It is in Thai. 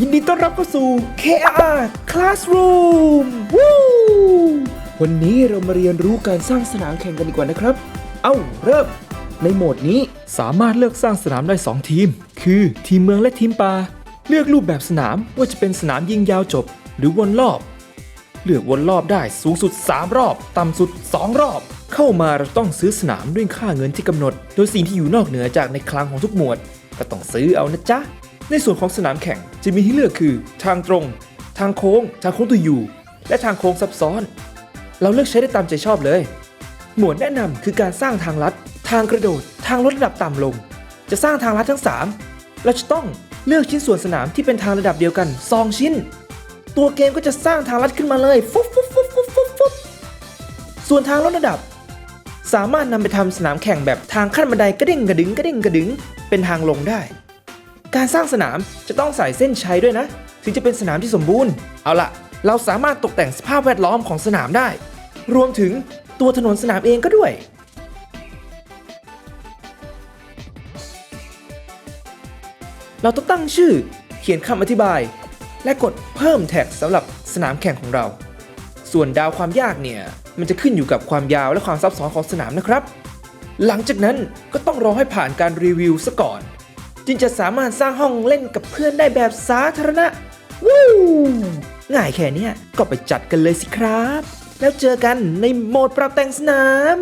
ยินดีต้อนรับเข้าสู่ KR Classroom วู้วันนี้เรามาเรียนรู้การสร้างสนามแข่งกันดีกว่านะครับ เอ้า เริ่ม ในโหมดนี้สามารถเลือกสร้างสนามได้ 2 ทีม คือทีมเมืองและทีมป่า เลือกรูปแบบสนามว่าจะเป็นสนามยิงยาวจบ หรือวนรอบ เลือกวนรอบได้สูงสุด 3 รอบ ต่ำสุด 2 รอบ เข้ามาเราต้องซื้อสนามด้วยค่าเงินที่กำหนด โดยสิ่งที่อยู่นอกเหนือจากในคลังของทุกหมวด ก็ต้องซื้อเอานะจ๊ะ ในส่วนของสนามแข่ง จะมีให้เลือกคือ ทางตรง ทางโค้ง ทางโค้งตัวยูและทางโค้งซับซ้อน เราเลือกใช้ได้ตามใจชอบเลย หมวดแนะนำคือการสร้างทางลัด ทางกระโดด ทางลดระดับต่ำลง จะสร้างทางลัดทั้ง 3 เราจะต้องเลือกชิ้นส่วนสนามที่เป็นทางระดับเดียวกัน2ชิ้น ตัวเกมก็จะสร้างทางลัดขึ้นมาเลยฟุ๊บฟุ๊บฟุ๊บฟุ๊บฟุ๊บฟุ๊บส่วนทางลดระดับ สามารถนำไปทำสนามแข่งแบบทางขั้นบันไดกระเด้งกระดึงกระเด้งกระดึง เป็นทางลงได้ การสร้างสนามจะต้องใส่เส้นชัยด้วยนะ ถึงจะเป็นสนามที่สมบูรณ์ เอาละเราสามารถตกแต่งสภาพแวดล้อมของสนามได้ รวมถึงตัวถนนสนามเองก็ด้วย เราต้องตั้งชื่อเขียนคำอธิบาย และกดเพิ่มแท็กสำหรับสนามแข่งของเรา ส่วนดาวความยากเนี่ย มันจะขึ้นอยู่กับความยาวและความซับซ้อนของสนามนะครับ หลังจากนั้นก็ต้องรอให้ผ่านการรีวิวซะก่อน จึงจะสามารถสร้างห้องเล่นกับเพื่อนได้แบบสาธารณะวู้ง่ายแค่นี้ก็ไปจัดกันเลยสิครับ แล้วเจอกันในโหมดปรับแต่งสนาม